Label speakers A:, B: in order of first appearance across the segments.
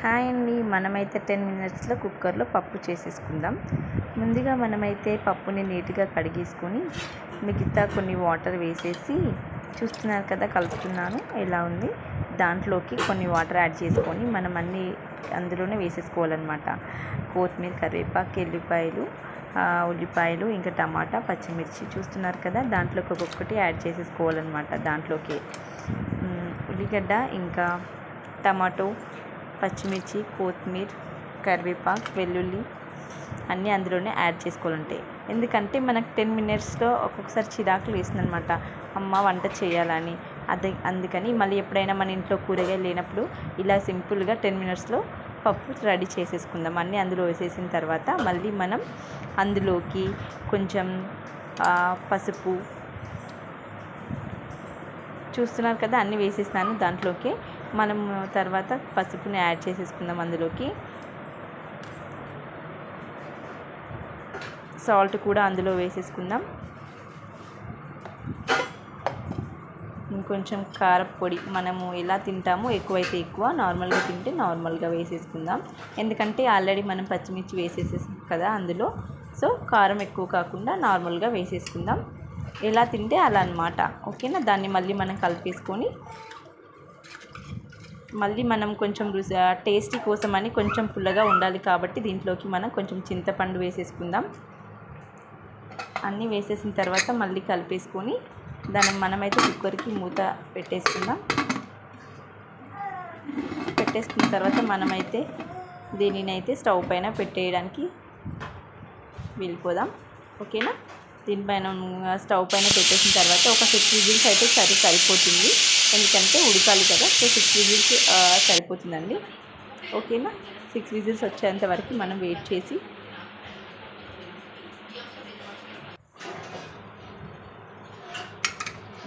A: Hi అండి. మనమైతే ten మినిట్స్లో కుక్కర్లో పప్పు చేసేసుకుందాం. ముందుగా మనమైతే పప్పుని నీట్గా కడిగేసుకొని మిగతా కొన్ని వాటర్ వేసేసి చూస్తున్నారు కదా కలుపుతున్నాను. ఎలా ఉంది? దాంట్లోకి కొన్ని వాటర్ యాడ్ చేసుకొని మనం అన్నీ అందులోనే వేసేసుకోవాలన్నమాట. కొత్తిమీర కరివేపాకు ఎల్లిపాయలు ఉల్లిపాయలు ఇంకా టమాటా పచ్చిమిర్చి చూస్తున్నారు కదా? దాంట్లోకి ఒక్కొక్కటి యాడ్ చేసేసుకోవాలన్నమాట. దాంట్లోకి ఉల్లిగడ్డ ఇంకా టమాటో పచ్చిమిర్చి కొత్తిమీర కరివేపాకు వెల్లుల్లి అన్నీ అందులోనే యాడ్ చేసుకోవాలంటే. ఎందుకంటే మనకు టెన్ మినిట్స్లో ఒక్కొక్కసారి చిరాకులు వేసిందనమాట అమ్మ వంట చేయాలని. అదే అందుకని మళ్ళీ ఎప్పుడైనా మన ఇంట్లో కూరగాయలు లేనప్పుడు ఇలా సింపుల్గా టెన్ మినిట్స్లో పప్పు రెడీ చేసేసుకుందాం. అన్నీ అందులో వేసేసిన తర్వాత మళ్ళీ మనం అందులోకి కొంచెం పసుపు చూస్తున్నారు కదా అన్నీ వేసేసినాను. దాంట్లోకి మనం తర్వాత పసుపుని యాడ్ చేసేసుకుందాం అందులోకి. సాల్ట్ కూడా అందులో వేసేసుకుందాం. ఇంకొంచెం కారపొడి మనము ఎలా తింటామో ఎక్కువైతే ఎక్కువ నార్మల్గా తింటే నార్మల్గా వేసేసుకుందాం. ఎందుకంటే ఆల్రెడీ మనం పచ్చిమిర్చి వేసేసేసాం కదా అందులో. సో కారం ఎక్కువ కాకుండా నార్మల్గా వేసేసుకుందాం. ఎలా తింటే అలా అనమాట ఓకేనా? దాన్ని మళ్ళీ మనం కలిపేసుకొని మళ్ళీ మనం కొంచెం రుచి టేస్టీ కోసం అని కొంచెం పుల్లగా ఉండాలి కాబట్టి దీంట్లోకి మనం కొంచెం చింతపండు వేసేసుకుందాం. అన్నీ వేసేసిన తర్వాత మళ్ళీ కలిపేసుకొని దాన్ని మనమైతే కుక్కర్కి మూత పెట్టేసుకుందాం. పెట్టేసుకున్న తర్వాత మనమైతే దీనినైతే స్టవ్ పైన పెట్టేయడానికి వెళ్ళిపోదాం ఓకేనా? దీనిపైన స్టవ్ పైన పెట్టేసిన తర్వాత ఒక సిక్స్ విజిల్స్ అయితే సరి సరిపోతుంది. ఎందుకంటే ఉడకాలి కదా సో సిక్స్ విజిల్స్ సరిపోతుందండి. ఓకేనా? సిక్స్ విజిల్స్ వచ్చేంత వరకు మనం వెయిట్ చేసి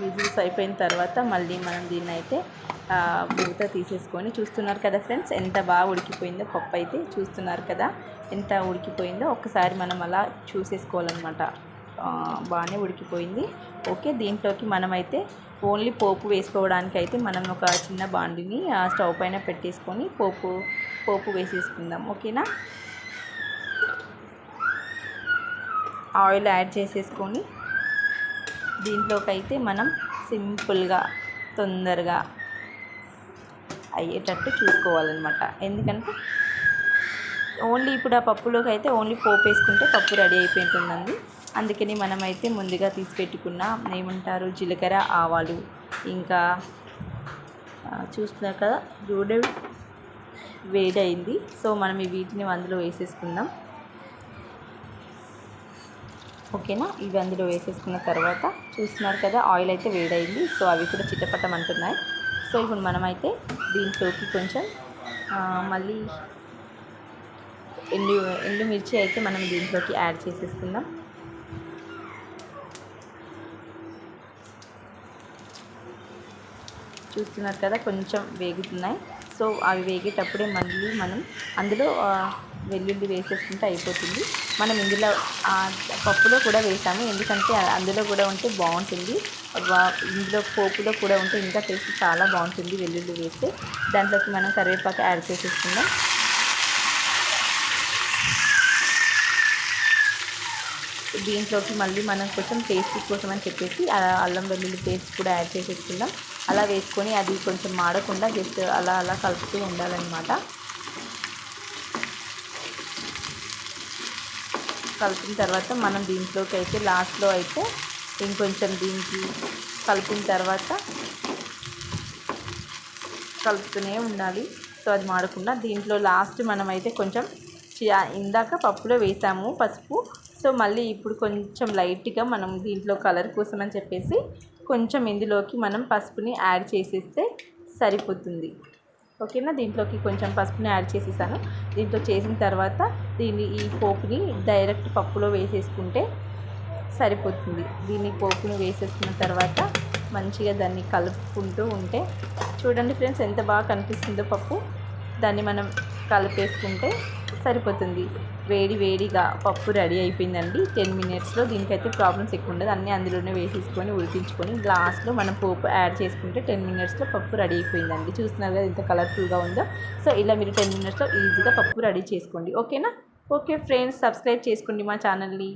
A: విజిల్స్ అయిపోయిన తర్వాత మళ్ళీ మనం దీన్ని అయితే మూత తీసేసుకొని చూస్తున్నారు కదా ఫ్రెండ్స్ ఎంత బాగా ఉడికిపోయిందో పప్పు అయితే చూస్తున్నారు కదా. ఎంత ఉడికిపోయిందో ఒక్కసారి మనం అలా చూసేసుకోవాలన్నమాట. బాగానే ఉడికిపోయింది. ఓకే దీంట్లోకి మనమైతే ఓన్లీ పోపు వేసుకోవడానికి అయితే మనం ఒక చిన్న బాండిని ఆ స్టవ్ పైన పెట్టేసుకొని పోపు పోపు వేసేసుకుందాం. ఓకేనా? ఆయిల్ యాడ్ చేసేసుకొని దీంట్లోకి అయితే మనం సింపుల్గా తొందరగా అయ్యేటట్టు చూసుకోవాలన్నమాట. ఎందుకంటే ఓన్లీ ఇప్పుడు ఆ పప్పులోకి అయితే ఓన్లీ పోపు వేసుకుంటే పప్పు రెడీ అయిపోతుందండి. అందుకని మనమైతే ముందుగా తీసి పెట్టుకున్న. ఏమంటారు? జీలకర్ర ఆవాలు. ఇంకా ఆ, చూస్తున్నారు కదా జూడ వేడైంది. సో మనం ఈ వీటిని అందులో వేసేసుకుందాం. ఓకేనా? ఇవి అందులో వేసేసుకున్న తర్వాత చూస్తున్నారు కదా ఆయిల్ అయితే వేడైంది. సో అవి కూడా చిట్టపట్టం అంటున్నాయి. సో ఇప్పుడు మనమైతే దీంట్లోకి కొంచెం మళ్ళీ ఎండు ఎండుమిర్చి అయితే మనం దీంట్లోకి యాడ్ చేసేసుకుందాం. చూస్తున్నారు కదా కొంచెం వేగుతున్నాయి. సో అవి వేగేటప్పుడే మళ్ళీ మనం అందులో వెల్లుల్లి వేసేసుకుంటే అయిపోతుంది. మనం ఇందులో పప్పులో కూడా వేసాము. ఎందుకంటే అందులో కూడా ఉంటే బాగుంటుంది. వా- ఇందులో పోపులో కూడా ఉంటే ఇంకా టేస్ట్ చాలా బాగుంటుంది వెల్లుల్లి వేస్తే. దాంట్లోకి మనం కరివేపాకు యాడ్ చేసేసుకుందాం. దీంట్లోకి మళ్ళీ మనం కొంచెం టేస్ట్ కోసం అని చెప్పేసి అల్లం వెల్లుల్లి పేస్ట్ కూడా యాడ్ చేసేసుకుందాం. అలా వేసుకొని అది కొంచెం మాడకుండా జస్ట్ అలా అలా కలుపుతూ ఉండాలన్నమాట. కలిపిన తర్వాత మనం దీంట్లోకి అయితే లాస్ట్లో అయితే ఇంకొంచెం దీనికి కలిపిన తర్వాత కలుపుతూనే ఉండాలి. సో అది మాడకుండా దీంట్లో లాస్ట్ మనమైతే కొంచెం చి- ఇందాక పప్పులో వేసాము పసుపు. సో మళ్ళీ ఇప్పుడు కొంచెం లైట్గా మనం దీంట్లో కలర్ కోసం అని చెప్పేసి కొంచెం ఇందులోకి మనం పసుపుని యాడ్ చేసేస్తే సరిపోతుంది. ఓకేనా? దీంట్లోకి కొంచెం పసుపుని యాడ్ చేసేసాను. దీంట్లో చేసిన తర్వాత దీన్ని ఈ పోపుని డైరెక్ట్ పప్పులో వేసేసుకుంటే సరిపోతుంది. దీన్ని పోపుని వేసేసుకున్న తర్వాత మంచిగా దాన్ని కలుపుకుంటూ ఉంటే చూడండి ఫ్రెండ్స్ ఎంత బాగా కనిపిస్తుందో పప్పు. దాన్ని మనం కలిపేసుకుంటే సరిపోతుంది. వేడి వేడిగా పప్పు రెడీ అయిపోయిందండి. టెన్ మినిట్స్లో దీనికైతే ప్రాబ్లమ్స్ ఎక్కువ ఉండదు. అన్నీ అందులోనే వేసేసుకొని ఉడికించుకొని గ్లాస్లో మనం పోపు యాడ్ చేసుకుంటే టెన్ మినిట్స్లో పప్పు రెడీ అయిపోయిందండి. చూస్తున్నారు కదా ఎంత కలర్ఫుల్గా ఉందో. సో ఇలా మీరు టెన్ మినిట్స్లో ఈజీగా పప్పు రెడీ చేసుకోండి. ఓకేనా? ఓకే ఫ్రెండ్స్ సబ్స్క్రైబ్ చేసుకోండి మా ఛానల్ని.